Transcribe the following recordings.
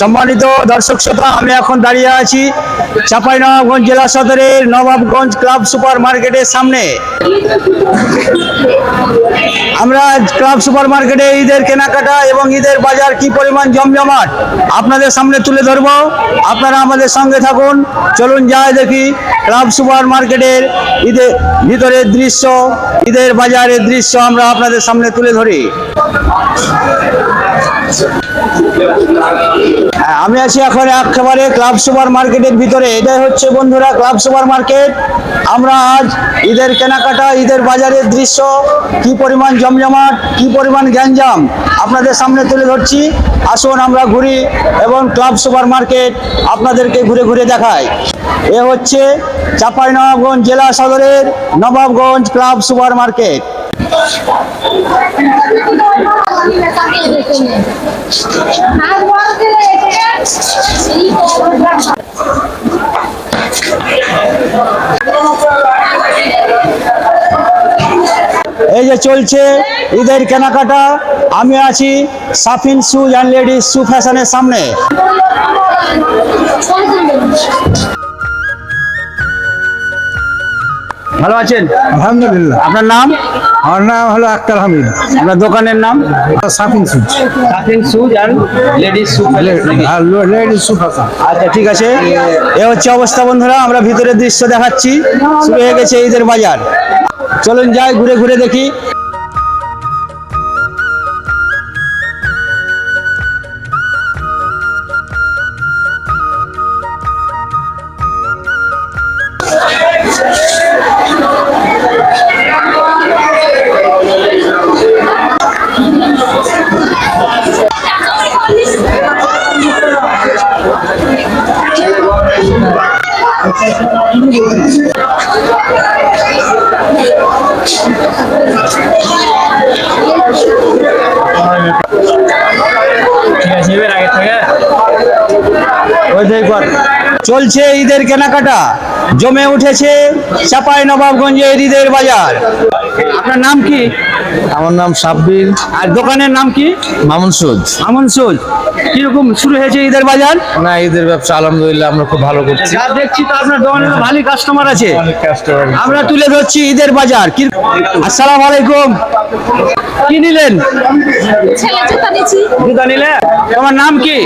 সম্মানিত দর্শক শ্রোতা, আমি এখন দাঁড়িয়ে আছি চাঁপাইনবাবগঞ্জ জেলা সদরের নবাবগঞ্জ ক্লাব সুপার মার্কেটের সামনে। আমরা ক্লাব সুপার মার্কেটে ঈদের কেনাকাটা এবং ঈদের বাজার কি পরিমাণ জমজমাট আপনাদের সামনে তুলে ধরব। আপনারা আমাদের সঙ্গে থাকুন। চলুন যাই দেখি ক্লাব সুপার মার্কেটের ঈদের ভিতরের দৃশ্য, ঈদের বাজারের দৃশ্য আমরা আপনাদের সামনে তুলে ধরি। আমি আছি এখন একেবারে ক্লাব সুপার মার্কেটের ভিতরে। এটাই হচ্ছে বন্ধুরা ক্লাব সুপার মার্কেট। আমরা আজ ঈদের কেনাকাটা, ঈদের বাজারের দৃশ্য, কি পরিমাণ জমজমাট, কি পরিমাণ গ্যাঞ্জাম আপনাদের সামনে তুলে ধরছি। আসুন আমরা ঘুরি এবং ক্লাব সুপার মার্কেট আপনাদেরকে ঘুরে ঘুরে দেখাই। এ হচ্ছে চাঁপাইনবাবগঞ্জ জেলা সদরের নবাবগঞ্জ ক্লাব সুপার মার্কেট। এই যে চলছে। ঈদের কেনাকাটা। আমি আছি Safin shoes and ladies shoe ফ্যাশনের সামনে। ভালো আছেন? আলহামদুলিল্লাহ। আপনার নাম? আমার নাম হলো আক্তার হামিদ। আপনার দোকানের নাম? সাফিন সুজ। সাফিং সুজ আর লেডিস সুজ আর লেডিস সুজ আচ্ছা ঠিক আছে। এ হচ্ছে অবস্থা বন্ধুরা। আমরা ভিতরের দৃশ্য দেখাচ্ছি। শুরু হয়ে গেছে ঈদের বাজার। চলুন যাই ঘুরে ঘুরে দেখি। ওই চলছে ঈদের কেনাকাটা। জমে উঠেছে চাপাই নবাবগঞ্জের ঈদের বাজার। আপনার নাম কি? আমার নাম সাব্বির। আর দোকানের নাম কি? মামুন সুজ আমন সুজ কীরকম শুরু হয়েছে ঈদের বাজার? না ঈদের ব্যবসা আলহামদুলিল্লাহ আমরা খুব ভালো করছি। যা দেখছি তো আপনার দোকানে তো ভালোই কাস্টমার আছে। আমরা তুলে ধরছি ঈদের বাজার। কি আসসালামু আলাইকুম। কি নিলেন? ছেলে জুতা দিচ্ছি জুতা নিলে তোমার নাম কি?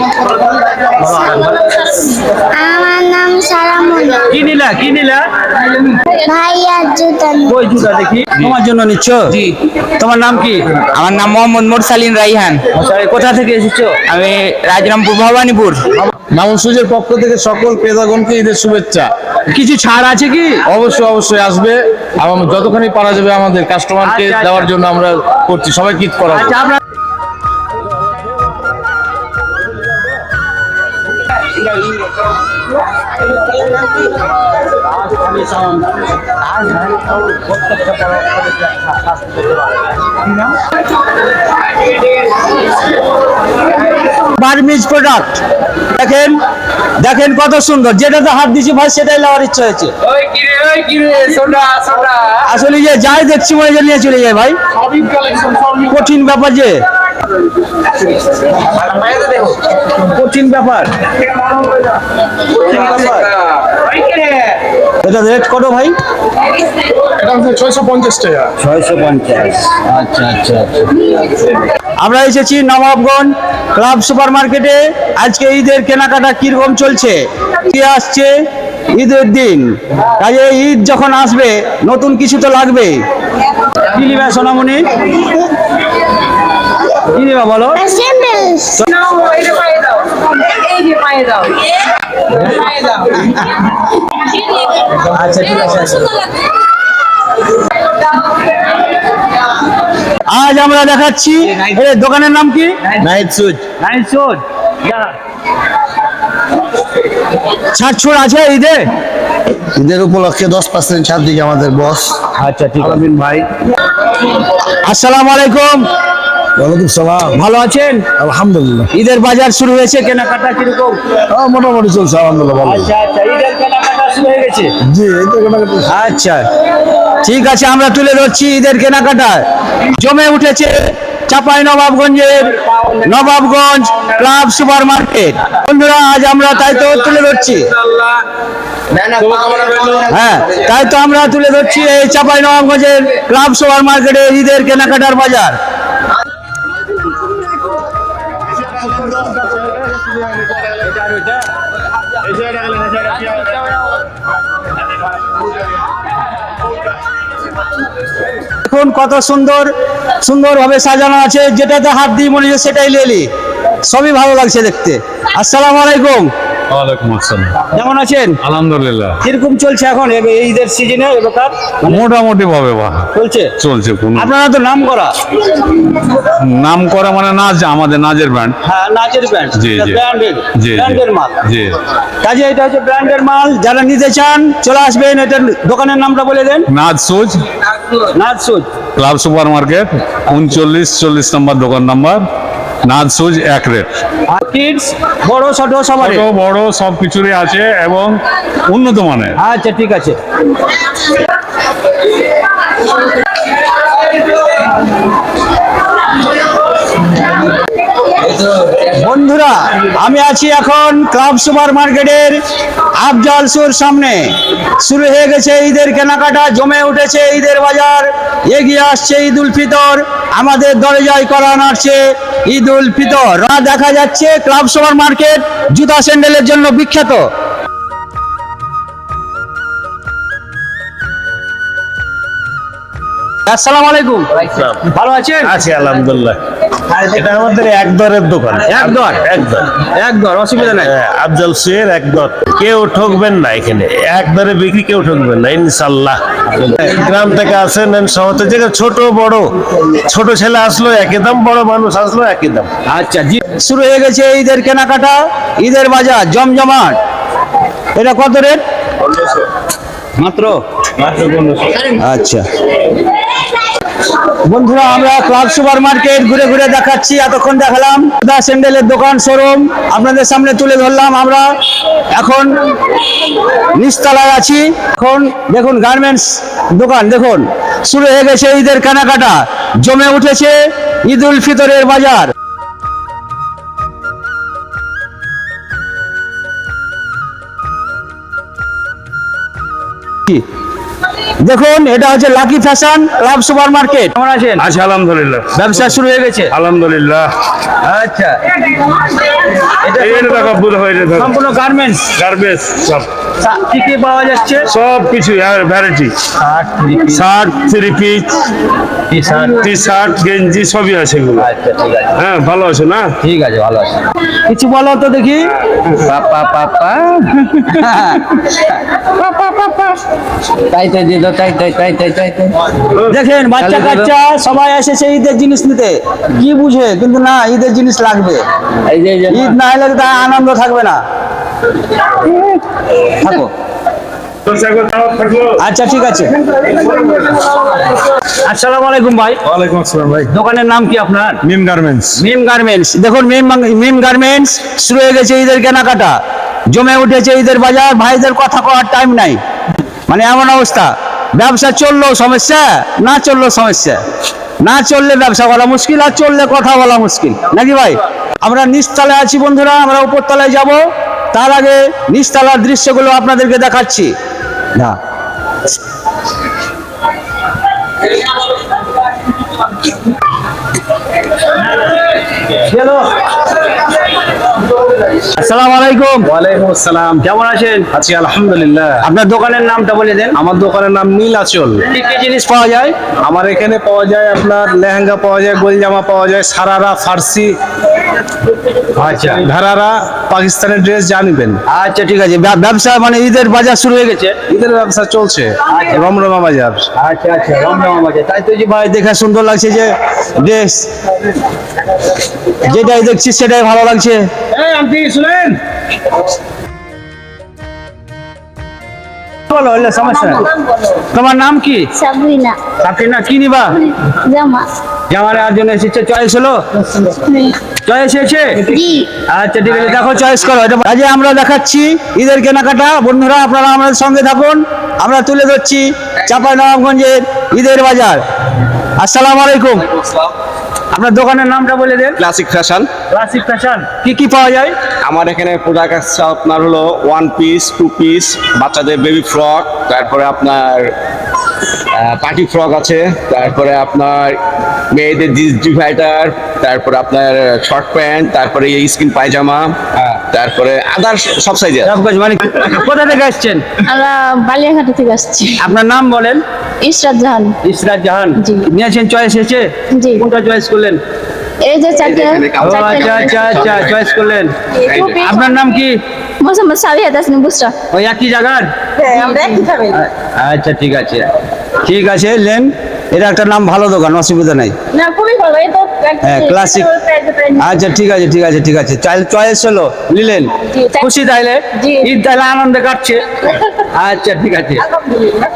আমার নাম সারামুল্লা কি নিলা কি নিলা? ভাইয়ার জুতা ওই জুতা দেখি? তোমার জন্য নিচ্ছ? জি। তোমার নাম কি? আমার নাম মোহাম্মদ মোরসালিন রাইহান। আচ্ছা, কোথা থেকে এসেছ? আমি রাজরামপুর ভবানীপুর। মামুন সুজের পক্ষ থেকে সকল পেদাগণকে ঈদের শুভেচ্ছা। কিছু ছাড় আছে কি? অবশ্যই অবশ্যই আসবে। এবং যতখানি পারা যাবে আমাদের কাস্টমারকে আচ্ছা, আচ্ছা। দেওয়ার জন্য আমরা করছি। সবাই কিট করা বার্মিজ প্রোডাক্ট দেখেন দেখেন কত সুন্দর। যেটাতে হাত দিছি ভাই সেটাই নেওয়ার ইচ্ছা হয়েছে। আসলে যে যাই দেখছি মনে নিয়ে চলে যায় ভাই। কঠিন ব্যাপার যে। কঠিন ব্যাপার। কঠিন ব্যাপার। এটা রেট কত ভাই? পঞ্চাশ আচ্ছা আচ্ছা আমরা এসেছি নবাবগঞ্জ ক্লাব সুপার মার্কেটে আজকে ঈদের কেনাকাটা কীরকম চলছে? কি আসছে? ঈদের দিন। কাজে ঈদ যখন আসবে নতুন কিছু তো লাগবে কি নিবে সোনামণি? কি নিবা বলো? আচ্ছা ঠিক আছে আজ আমরা দেখাচ্ছি দোকানের নাম কি? নাইট সুজ নাইন সুদ ছাড় ছুড় আছে ঈদে? ঈদের উপলক্ষে দশ পার্সেন্ট ছাড় দিকে আমাদের বস আচ্ছা ঠিক আছে। আলামিন ভাই। আসসালামু আলাইকুম। ওয়ালাইকুম সালাম। ভালো আছেন? আলহামদুলিল্লাহ। ঈদের বাজার শুরু হয়েছে কেনাকাটা কীরকম? হ্যাঁ, মোটামুটি চলছে আলহামদুলিল্লাহ ভালো। আচ্ছা আচ্ছা ঈদের কেনাকাটা শুরু হয়ে গেছে? জি এই কেনাকাটা আচ্ছা ঠিক আছে আমরা তুলে ধরছি ঈদের কেনাকাটা। জমে উঠেছে চাপাই নবাবগঞ্জের নবাবগঞ্জ ক্লাব সুপার মার্কেট বন্ধুরা আজ আমরা তাই তো তুলে ধরছি। হ্যাঁ তাই তো আমরা তুলে ধরছি এই চাপাই নবাবগঞ্জের ক্লাব সুপার মার্কেটে ঈদের কেনাকাটার বাজার। দেখুন কত সুন্দর, সুন্দরভাবে সাজানো আছে, যেটাতে হাত দিয়ে মনে হচ্ছে সেটাই লেলি। সবই ভালো লাগছে দেখতে। আসসালামু আলাইকুম। ওয়ালাইকুম আসসালাম। কেমন আছেন? আলহামদুলিল্লাহ। কীরকম চলছে এখন ঈদের সিজনে এবার মোটামুটি ভাবে বা। চলছে? চলছে কোন আপনারা তো নাম করা। নাম করা মানে নাচ আমাদের নাচের ব্যান্ড। হ্যাঁ নাচের ব্র্যান্ড জি, জি। জি ব্র্যান্ডের মাল। জি। কাজে এটা হচ্ছে ব্র্যান্ডের মাল। যারা নিতে চান চলে আসবেন এটার দোকানের নামটা বলে দেন। নাচ সুজ। নাচ সুজ। ক্লাব সুপার মার্কেট উনচল্লিশ চল্লিশ নম্বর দোকান নাম্বার। নাচ সুজ এক রেট। কিডস বড় ছোট সবার ছোট বড় সব কিছুরই আছে এবং উন্নত মানের। আচ্ছা ঠিক আছে। বন্ধুরা, আমি আছি এখন ক্লাব সুপার মার্কেটের আফজাল সুর সামনে। শুরু হয়ে গেছে ঈদের কেনাকাটা, জমে উঠেছে ঈদের বাজার, এগিয়ে আসছে ঈদ উল ফিতর, আমাদের দরজায় করা নাড়ছে ঈদ উল ফিতর। দেখা যাচ্ছে ক্লাব সুপার মার্কেট জুতা স্যান্ডেলের জন্য বিখ্যাত। আসসালামু আলাইকুম। ভালো আছেন? আছি আলহামদুলিল্লাহ। এটা আমাদের এক দরের দোকান। এক দর? এক দর। এক দর অসুবিধা নাই। হ্যাঁ, আফজল সুয়ের এক দর। কেউ ঠকবেন না এখানে। এক দরে বিক্রি কেউ ঠকবেন না ইনশাল্লাহ গ্রাম থেকে আসেন শহর থেকে ছোট বড় ছোট ছেলে আসলো একই দাম বড় মানুষ আসলো একই দাম। আচ্ছা জি। শুরু হয়ে গেছে ঈদের কেনাকাটা ঈদের বাজার জমজমাট। এটা কত রেট? মাত্র? আচ্ছা। বন্ধুরা আমরা ক্লাব সুপার মার্কেট ঘুরে ঘুরে দেখাচ্ছি এতক্ষণ দেখালাম। দা স্যান্ডেলের দোকান শোরুম আপনাদের সামনে তুলে ধরলাম আমরা। এখন নিচতলায় আছি। এখন দেখুন গার্মেন্টস দোকান দেখুন। শুরু হয়ে গেছে ঈদের কেনাকাটা। জমে উঠেছে ঈদ উল ফিতরের বাজার। দেখুন এটা হচ্ছে lucky fashion love super market কেমন আছেন? আছি আলহামদুলিল্লাহ। ব্যবসা শুরু হয়ে গেছে? আলহামদুলিল্লাহ। আচ্ছা। এটা দেখো বুধ হয়ে যেত সম্পূর্ণ গার্মেন্টস গার্বেজ সব। কি কি পাওয়া যাচ্ছে? সব কিছু variety shirt three piece T shirt গেঞ্জি সবই আছে এগুলো। আচ্ছা ঠিক আছে। হ্যাঁ ভালো আছে না? ঠিক আছে ভালো আছে। কিছু বলো তো দেখি। পাপা পাপা তাই তাই দিদ তাই তাই তাই তাই তাই দেখেন বাচ্চা কাচ্চা সবাই এসেছে ঈদের জিনিস নিতে। কি বুঝে? কিন্তু না ঈদের জিনিস লাগবে। এই যে ঈদ না এলে তার আনন্দ থাকবে না। থাকো। আচ্ছা ঠিক আছে। আসসালামু আলাইকুম ভাই। ওয়ালাইকুম আসসালাম ভাই। দোকানের নাম কি আপনার? মিম গার্মেন্টস। মিম গার্মেন্টস। দেখুন মিম মিম গার্মেন্টস শুরু হয়ে গেছে ঈদের কেনাকাটা। জমে উঠেছে ঈদের বাজার। ভাইদের কথা কওয়ার টাইম নাই। মানে এমন অবস্থা। ব্যবসা চললেও সমস্যা না চললেও সমস্যা। না চললে ব্যবসা বলা মুশকিল আর চললে কথা বলা মুশকিল। নাকি ভাই? আমরা নিচতলায় আছি বন্ধুরা আমরা উপরতলায় যাব। তার আগে নিচতলার দৃশ্যগুলো আপনাদেরকে দেখাচ্ছি। না। চলো আসসালামু আলাইকুম। ওয়ালাইকুম আসসালাম। কেমন আছেন? আছি আলহামদুলিল্লাহ। আপনার দোকানের নামটা বলে দেন। আমার দোকানের নাম নীল আচল। কি কি জিনিস পাওয়া যায়? আমার এখানে পাওয়া যায় আপনার লেহেঙ্গা পাওয়া যায় গোল জামা পাওয়া যায় সারারা ফার্সি। আচ্ছা। ভেড়ারা পাকিস্তানের ড্রেস জানিবেন আচ্ছা ঠিক আছে। ব্যবসা মানে ঈদের বাজার শুরু হয়ে গেছে? ঈদের ব্যবসা চলছে। রমরমা বাজার। আচ্ছা আচ্ছা রমরমা বাজার। তাই তো যে ভাই দেখা সুন্দর লাগছে যে ড্রেস। যেটাই দেখছি সেটাই ভালো লাগছে। শুনেন। বলো হলে সমস্যা নেই। তোমার নাম কি? সাকিনা কি নিবা? জামা। জামা নেওয়ার জন্য এসেছে চয়েস হলো? চয়েস হয়েছে? আচ্ছা ঠিক আছে দেখো চয়েস করো। আজ আমরা দেখাচ্ছি ঈদের কেনাকাটা বন্ধুরা আপনারা আমাদের সঙ্গে থাকুন। আমরা তুলে ধরছি চাপাই নবাবগঞ্জের ঈদের বাজার। আসসালামু আলাইকুম। আপনার দোকানের নামটা বলে দেন। ক্লাসিক ফ্যাশন ক্লাসিক ফ্যাশন কি কি পাওয়া যায়? আমার এখানে প্রোডাক্ট আছে আপনার হলো ওয়ান পিস টু পিস বাচ্চাদের বেবি ফ্রক তারপরে আপনার পার্টি ফ্রক আছে তারপরে আপনার মেয়েদের ডিভাইডার তারপরে আপনার শর্ট প্যান্ট তারপরে স্কিন পায়জামা তারপরে আদার সব সবকিছু মানে কোথা থেকে আসছেন? আমরা বালিয়াঘাটা থেকে আসছি। আপনার নাম বলেন? ইশরাত জাহান। ইসরাত জাহান। জি। নিয়েছেন চয়েস হয়েছে জি। কোনটা চয়েস করলেন? এই যে চারটে আচ্ছা আচ্ছা আচ্ছা চয়েস করলেন। আপনার নাম কি? মোসাম্মদ সাবিয়া তাসনিম বুসরা ওই একই জায়গার আচ্ছা ঠিক আছে ঠিক আছে লেন এটা একটা নাম ভালো দোকান অসুবিধা নাই। না খুবই ভালো এই তো হ্যাঁ ক্লাসিক আচ্ছা ঠিক আছে ঠিক আছে ঠিক আছে। চাইলে চয়েস হলো নিলেন। খুশি তাইলে? জি। ঈদ তাহলে আনন্দে কাটছে। আচ্ছা ঠিক আছে।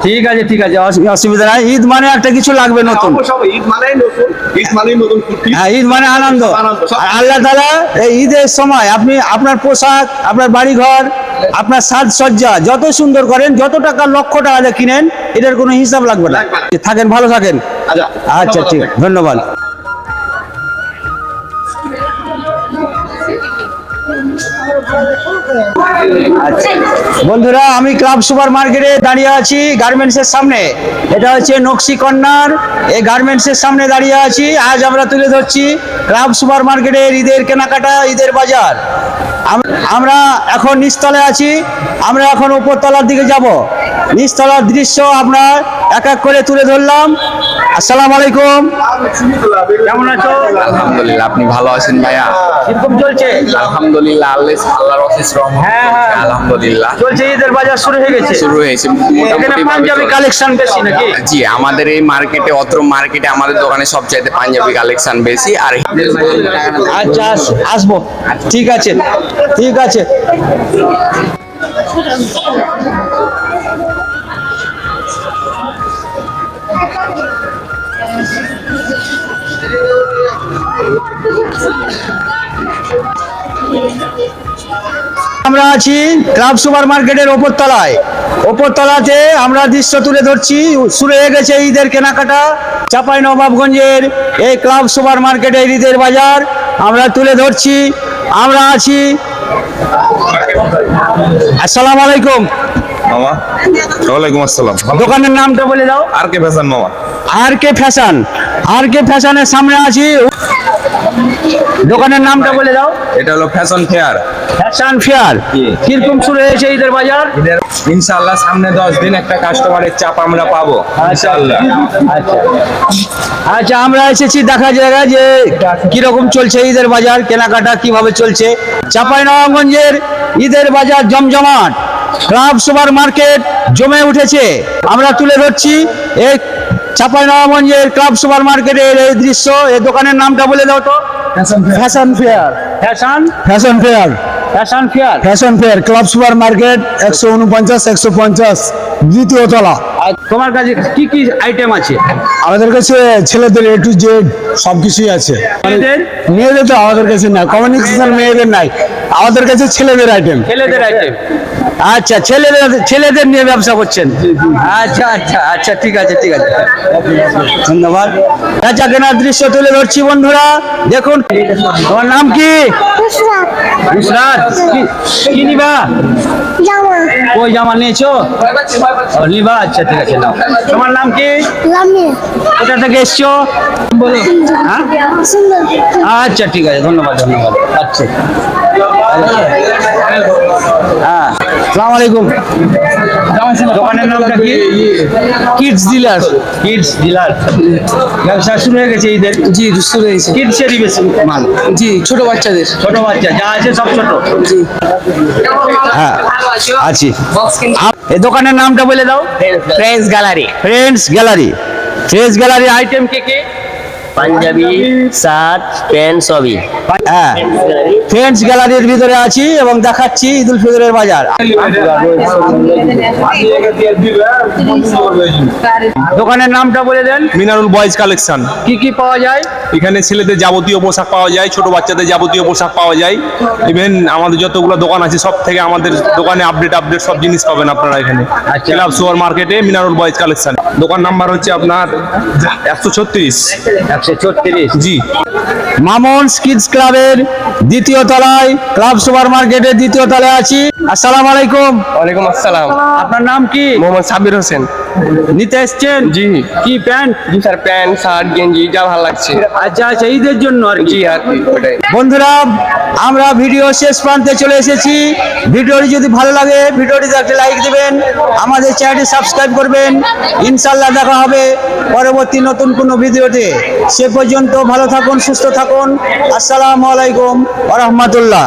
ঠিক আছে ঠিক আছে অসুবিধা নাই। ঈদ মানে একটা কিছু লাগবে নতুন। ঈদ মানেই নতুন হ্যাঁ ঈদ মানে আনন্দ। আনন্দ, আল্লাহ তালা এই ঈদের সময় আপনি আপনার পোশাক আপনার বাড়িঘর আপনার সাজসজ্জা যত সুন্দর করেন যত টাকা লক্ষ টাকা কিনেন এটার কোনো হিসাব লাগবে না। থাকেন ভালো থাকেন। আচ্ছা আচ্ছা ঠিক ধন্যবাদ। বন্ধুরা, আমি ক্লাব সুপার মার্কেটে দাঁড়িয়ে আছি গার্মেন্টসের সামনে। এটা হচ্ছে নকশি কন্যার এই গার্মেন্টসের সামনে দাঁড়িয়ে আছি। আজ আমরা তুলে ধরছি ক্লাব সুপার মার্কেটের ঈদের কেনাকাটা, ঈদের বাজার। আমরা এখন নিচতলায় আছি। আমরা এখন উপরতলার দিকে যাব। নিচতলার দৃশ্য আমরা এক এক করে তুলে ধরলাম। আসসালামু আলাইকুম। কেমন আছো? আলহামদুলিল্লাহ আপনি ভালো আছেন ভাইয়া? কীরকম চলছে? আলহামদুলিল্লাহ আল্লাহ আল্লাহর অশেষ রহমত। হ্যাঁ, হ্যাঁ। আলহামদুলিল্লাহ। চলছে ঈদের বাজার শুরু হয়ে গেছে। শুরু হয়েছে এখানে মোটামুটি পাঞ্জাবি কালেকশন বেশি নাকি? জি আমাদের এই মার্কেটে অত্র মার্কেটে আমাদের দোকানে সবচাইতে পাঞ্জাবি কালেকশন বেশি আর আচ্ছা আসব। ঠিক আছে ঠিক আছে। আমরা আছি ক্লাব সুপার মার্কেটের ওপর তলায় ওপর তলাতে আমরা দৃশ্য তুলে ধরছি, শুরু হয়ে গেছে ঈদের কেনাকাটা। চাপাই নবাবগঞ্জের এই ক্লাব সুপার মার্কেটের ঈদের বাজার আমরা তুলে ধরছি। আমরা আছি। আসসালামু আলাইকুম। মামা। ওয়ালাইকুম আসসালাম। দোকানের নামটা বলে দাও। আর কে ফ্যাশন মামা? আর কে ফ্যাশন? আর কে ফ্যাশনের সামনে আছি? দোকানের নামটা বলে দাও। এটা হলো ফ্যাশন ফেয়ার ফ্যাশন ফেয়ার কীরকম শুরু হয়েছে ঈদের বাজার? ইনশাআল্লাহ সামনে দশ দিন একটা কাস্টমারের চাপ আমরা পাবো ইনশাআল্লাহ। আচ্ছা। আচ্ছা আমরা এসেছি দেখা জায়গা যে কীরকম চলছে ঈদের বাজার কেনাকাটা কীভাবে চলছে। চাপাই নবাবগঞ্জের ঈদের বাজার জমজমাট। ক্লাব সুপার মার্কেট জমে উঠেছে। আমরা তুলে ধরছি এই চাপাই নবাবগঞ্জের ক্লাব সুপার মার্কেটের এই দৃশ্য। এই দোকানের নামটা বলে দাও তো। Fashion fair fashion fashion fair fashion fair fashion fair club super market একশো উনপঞ্চাশ একশো পঞ্চাশ দ্বিতীয় তলা। তোমার কাছে কি কি আইটেম আছে? আমাদের কাছে ছেলেদের এ টু জেড সব কিছুই আছে। মেয়েদের? মেয়েদের তো আমাদের কাছে না কমিউনিকেশন মেয়েদের নাই। আমাদের কাছে ছেলেদের আইটেম ছেলেদের আইটেম আচ্ছা ছেলেদের ছেলেদের নিয়ে ব্যবসা করছেন? আচ্ছা আচ্ছা আচ্ছা ঠিক আছে ঠিক আছে। ধন্যবাদ। বেচা কেনার দৃশ্য তুলে ধরছি বন্ধুরা। দেখুন তোমার নাম কি? নিবা? ওই জামা নিয়েছো? নিবা আচ্ছা ঠিক আছে নাও। তোমার নাম কি? লামি কোথা থেকে এসছো? বলো হ্যাঁ? আচ্ছা ঠিক আছে ধন্যবাদ ধন্যবাদ। আচ্ছা। হ্যাঁ সালাম আলাইকুম। দোকানের নামটা কি? কিডস ডিলার কিডস ডিলার ব্যবসা শুরু হয়ে গেছে ঈদের? জি শুরু হয়েছে কিডসেরই বেশি। মাল। জি ছোট বাচ্চাদের। ছোট বাচ্চা যা আছে সব ছোট। হ্যাঁ আছি। এই দোকানের নামটা বলে দাও। Friends gallery friends gallery friends gallery item কি কি? পাঞ্জাবি শার্ট প্যান্ট সবই। হ্যাঁ। ফ্রেন্ডস গ্যালারির ভিতরে আছি এবং দেখাচ্ছি ঈদ উল ফিতরের বাজার। দোকানের নামটা বলে দেন। Minarul boys collection. কি কি পাওয়া যায়? এখানে ছেলেদের যাবতীয় পোশাক পাওয়া যায় ছোট বাচ্চাদের যাবতীয় পোশাক পাওয়া যায়। ইভেন আমাদের যতগুলো দোকান আছে সব থেকে আমাদের দোকানে আপডেট আপডেট সব জিনিস পাবেন আপনারা এখানে। আচ্ছা। ক্লাব সুপার মার্কেটে মিনারুল বয়েজ কালেকশন। দোকান নাম্বার হচ্ছে আপনার একশো ছত্রিশ। জি। মামন কিডস ক্লাবের দ্বিতীয় তলায় ক্লাব সুপার মার্কেটের দ্বিতীয় তলায় আছি। আসসালাম আলাইকুম। ওয়ালাইকুম আসসালাম। আপনার নাম কি? মোহাম্মদ সাবির হোসেন। নিতে এসছেন? জি। কি প্যান্ট? জি স্যার প্যান্ট শার্ট গেঞ্জি যা ভালো লাগছে। আচ্ছা আচ্ছা ঈদের জন্য আর কি। জি আর কি ওটাই। বন্ধুরা আমরা ভিডিও শেষ প্রান্তে চলে এসেছি। ভিডিওটি যদি ভালো লাগে ভিডিওটিতে একটা লাইক দিবেন। আমাদের চ্যানেলটি সাবস্ক্রাইব করবেন। ইনশাল্লাহ দেখা হবে পরবর্তী নতুন কোনো ভিডিওতে। সে পর্যন্ত ভালো থাকুন সুস্থ থাকুন। আসসালামু আলাইকুম ওয়া রাহমাতুল্লাহ।